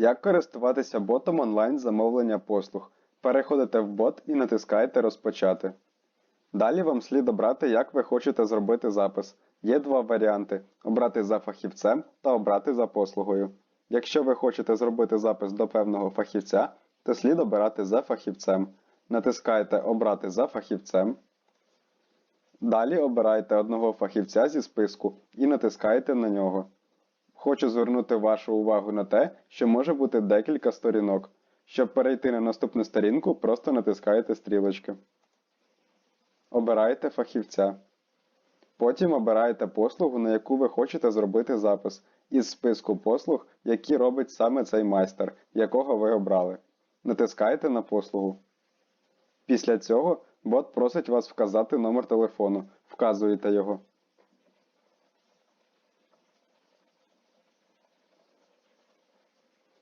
Як користуватися ботом онлайн замовлення послуг? Переходите в бот і натискаєте Розпочати. Далі вам слід обрати, як ви хочете зробити запис. Є два варіанти: обрати за фахівцем та обрати за послугою. Якщо ви хочете зробити запис до певного фахівця, то слід обирати за фахівцем. Натискаєте Обрати за фахівцем. Далі обирайте одного фахівця зі списку і натискаєте на нього. Хочу звернути вашу увагу на те, що може бути декілька сторінок. Щоб перейти на наступну сторінку, просто натискаєте стрілочки. Обирайте фахівця. Потім обираєте послугу, на яку ви хочете зробити запис, із списку послуг, які робить саме цей майстер, якого ви обрали. Натискаєте на послугу. Після цього бот просить вас вказати номер телефону. Вказуєте його.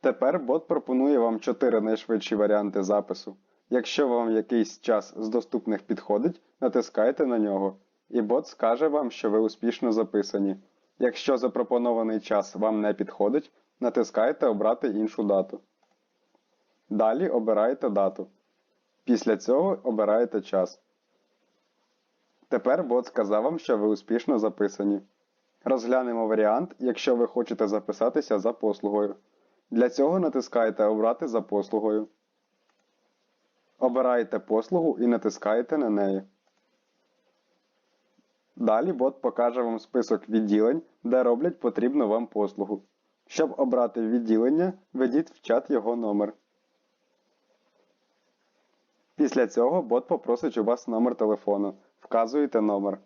Тепер бот пропонує вам 4 найшвидші варіанти запису. Якщо вам якийсь час з доступних підходить, натискайте на нього, і бот скаже вам, що ви успішно записані. Якщо запропонований час вам не підходить, натискайте Обрати іншу дату. Далі обираєте дату. Після цього обираєте час. Тепер бот сказав вам, що ви успішно записані. Розглянемо варіант, якщо ви хочете записатися за послугою. Для цього натискаєте Обрати за послугою. Обираєте послугу і натискаєте на неї. Далі бот покаже вам список відділень, де роблять потрібну вам послугу. Щоб обрати відділення, введіть в чат його номер. Після цього бот попросить у вас номер телефону. Вказуєте номер.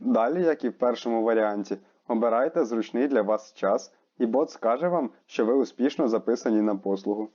Далі, як і в першому варіанті, обирайте зручний для вас час, і бот скаже вам, що ви успішно записані на послугу.